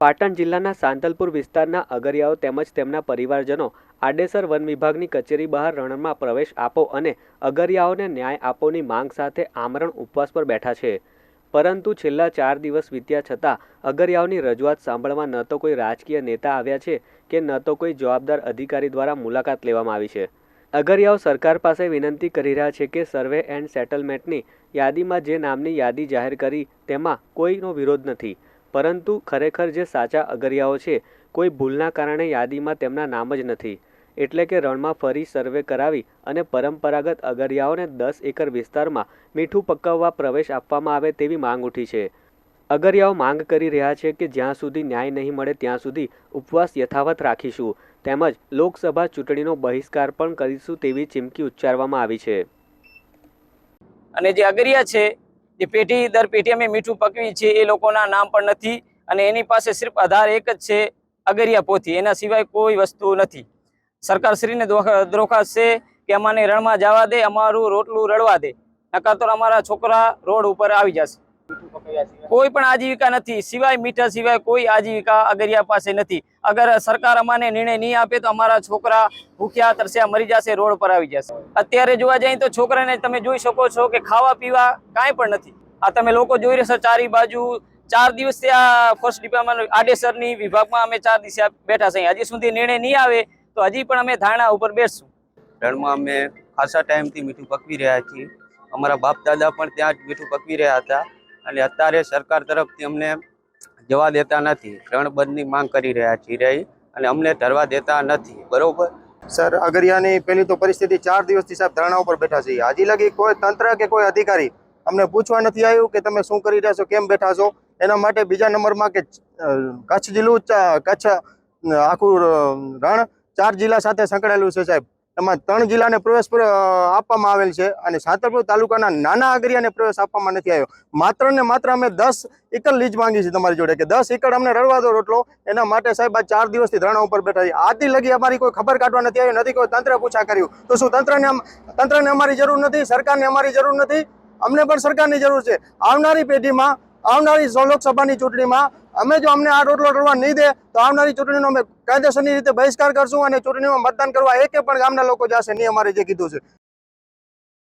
પાટણ જિલ્લાના સાંતલપુર વિસ્તારના અગરિયાઓ તેમજ તેમના પરિવારજનો આડેસર વન વિભાગની કચેરી બહાર રણમાં પ્રવેશ આપો અને અગરિયાઓને ન્યાય આપોની માંગ સાથે આમરણ ઉપવાસ પર બેઠા છે. પરંતુ છેલ્લા ચાર દિવસ વીત્યા છતાં અગરિયાઓની રજૂઆત સાંભળવા ન તો કોઈ રાજકીય નેતા આવ્યા છે કે ન તો કોઈ જવાબદાર અધિકારી દ્વારા મુલાકાત લેવામાં આવી છે. અગરિયાઓ સરકાર પાસે વિનંતી કરી રહ્યા છે કે સર્વે એન્ડ સેટલમેન્ટની યાદીમાં જે નામની યાદી જાહેર કરી તેમાં કોઈનો વિરોધ નથી. પરંતુ ખરેખર જે સાચા અગરિયાઓ છે, કોઈ ભૂલના કારણે યાદીમાં તેમના નામ જ નથી. એટલે કે રણમાં ફરી સર્વે કરાવી અને પરંપરાગત અગરિયાઓને દસ એકર વિસ્તારમાં મીઠું પકવવા પ્રવેશ આપવામાં આવે તેવી માંગ ઉઠી છે. અગરિયાઓ માંગ કરી રહ્યા છે કે જ્યાં સુધી ન્યાય નહીં મળે ત્યાં સુધી ઉપવાસ યથાવત રાખીશું, તેમજ લોકસભા ચૂંટણીનો બહિષ્કાર પણ કરીશું તેવી ચીમકી ઉચ્ચારવામાં આવી છે. અને જે અગરિયા છે જે પેઢી દર પેઢી અમે મીઠું પકવી છે એ લોકોના નામ પણ નથી અને એની પાસે સિર્ફ આધાર એક જ છે, અગરિયા પોથી. એના સિવાય કોઈ વસ્તુ નથી. સરકારશ્રીને દરખાસ્ત છે કે અમાને રણમાં જવા દે, અમારું રોટલું રડવા દે. નકાર તો અમારા છોકરા રોડ ઉપર આવી જશે. કોઈ પણ આજીવિકા નથી. સિવાય મીઠા, સિવાય કોઈ આજીવિકા અગરિયા પાસે નથી. અગર સરકાર અમાને નિર્ણય નહીં આપે તો અમારા છોકરા ભૂખ્યા, તરસ્યા, મરી જશે, રોડ પર આવી જશે. અત્યારે જોવા જઈએ તો છોકરાને તમે જોઈ શકો છો કે ખાવા, પીવા કાંઈ પણ નથી. આ તમે લોકો જોઈ રહ્યા ચારી બાજુ ચાર દિવસથી આ ફર્સ્ટ ડિપાર્ટમેન્ટ આડેસરની વિભાગમાં અમે ચાર દિવસે બેઠા છીએ. હજી સુધી નિર્ણય નહીં આવે તો હજી પણ અમે ધારણા ઉપર બેસશું. રણમાં અમે ખાસા ટાઈમથી મીઠું પકવી રહ્યા છીએ. અમારા બાપ દાદા પણ ત્યાં જ મીઠું પકવી રહ્યા હતા. અને અત્યારે સરકાર તરફથી અમને જવા દેતા નથી. ત્રણ બંધની માંગ કરી રહ્યા છીએ રહી અને અમને ધરવા દેતા નથી. બરોબર? સર, અગરિયાની પેલી તો પરિસ્થિતિ ચાર દિવસથી સાહેબ ધરણા ઉપર બેઠા છે. હજી લગી કોઈ તંત્ર કે કોઈ અધિકારી અમને પૂછવા નથી આવ્યું કે તમે શું કરી રહ્યા છો, કેમ બેઠા છો? એના માટે બીજા નંબરમાં કે કચ્છ જિલ્લું કચ્છ આખું રણ ચાર જિલ્લા સાથે સંકળાયેલું છે સાહેબ. એમાં ત્રણ જિલ્લાને પ્રવેશ આપવામાં આવેલ છે અને સાંતરપુર તાલુકાના નાના આગરિયાને પ્રવેશ આપવામાં નથી આવ્યો. માત્ર ને માત્ર અમે દસ એકર લીજ માંગી છે તમારી જોડે કે દસ એકર અમને રડવા દો રોટલો. એના માટે સાહેબ આ ચાર દિવસથી ધરણા ઉપર બેઠા છે આથી લગી અમારી કોઈ ખબર કાઢવા નથી આવી, નથી કોઈ તંત્ર પૂછા કર્યું. તો શું તંત્રને તંત્રને અમારી જરૂર નથી? સરકારને અમારી જરૂર નથી? અમને પણ સરકારની જરૂર છે. આવનારી પેઢીમાં, આવનારી લોકસભાની ચૂંટણીમાં અમે જો અમને આ રોટલો રળવા નહીં દે, તો આવનારી ચૂંટણીનો અમે કાયદેસરની રીતે બહિષ્કાર કરશું અને ચૂંટણીમાં મતદાન કરવા એકે પણ ગામના લોકો જશે, નહીં અમારે જે કીધું છે.